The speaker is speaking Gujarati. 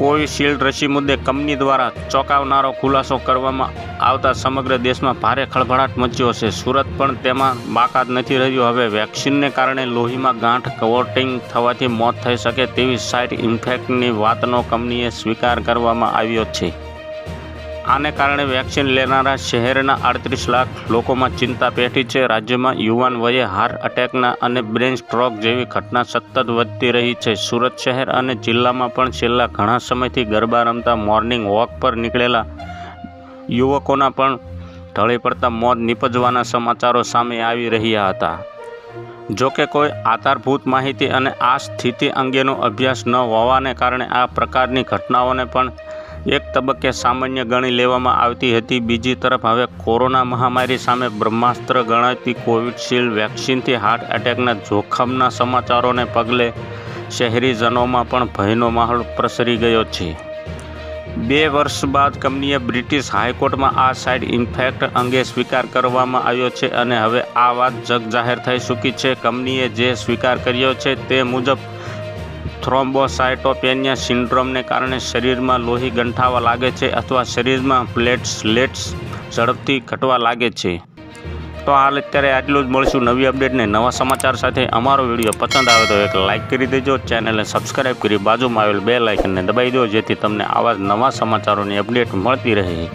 કોવિશિલ્ડ રસી મુદ્દે કંપની દ્વારા ચોંકાવનારો ખુલાસો કરવામાં આવતા સમગ્ર દેશમાં ભારે ખળભળાટ મચ્યો છે. સુરત પણ તેમાં બાકાત નથી રહ્યું. હવે વેક્સિનને કારણે લોહીમાં ગાંઠ કવોટિંગ થવાથી મોત થઈ શકે તેવી સાઇડ ઇન્ફેક્ટની વાતનો કંપનીએ સ્વીકાર કરવામાં આવ્યો છે. આને કારણે વેક્સિન લેનારા શહેરના આડત્રીસ લાખ લોકોમાં ચિંતા પેઠી છે. રાજ્યમાં યુવાન વયે હાર્ટ એટેકના અને બ્રેન સ્ટ્રોક જેવી ઘટના સતત વધતી રહી છે. સુરત શહેર અને જિલ્લામાં પણ છેલ્લા ઘણા સમયથી ગરબા રમતા મોર્નિંગ વોક પર નીકળેલા યુવકોના પણ ઢળી પડતા મોત નીપજવાના સમાચારો સામે આવી રહ્યા હતા. જોકે કોઈ આધારભૂત માહિતી અને આ સ્થિતિ અંગેનો અભ્યાસ ન હોવાને કારણે આ પ્રકારની ઘટનાઓને પણ એક તબક્કે સામાન્ય ગણી લેવામાં આવતી હતી. બીજી તરફ હવે કોરોના મહામારી સામે બ્રહ્માસ્ત્ર ગણાતી કોવિડશિલ્ડ વેક્સિનથી હાર્ટ એટેકના જોખમના સમાચારોને પગલે શહેરીજનોમાં પણ ભયનો માહોલ પ્રસરી ગયો છે. બે વર્ષ બાદ કંપનીએ બ્રિટિશ હાઈકોર્ટમાં આ સાઇડ ઇન્ફેક્ટ અંગે સ્વીકાર કરવામાં આવ્યો છે અને હવે આ વાત જગજાહેર થઈ ચૂકી છે. કંપનીએ જે સ્વીકાર કર્યો છે તે મુજબ થ્રોમ્બોસાઇટોપેનિયા સિન્ડ્રોમને કારણે શરીરમાં લોહી ગંઠાવા લાગે છે અથવા શરીરમાં પ્લેટ્સલેટ્સ ઝડપથી ઘટવા લાગે છે. તો હાલ અત્યારે આટલું જ. મળશું નવી અપડેટને નવા સમાચાર સાથે. અમારો વીડિયો પસંદ આવે તો એક લાઇક કરી દેજો. ચેનલને સબસ્ક્રાઇબ કરી બાજુમાં આવેલ બે લાઇકનને દબાવી દો જેથી તમને આવા નવા સમાચારોની અપડેટ મળતી રહે.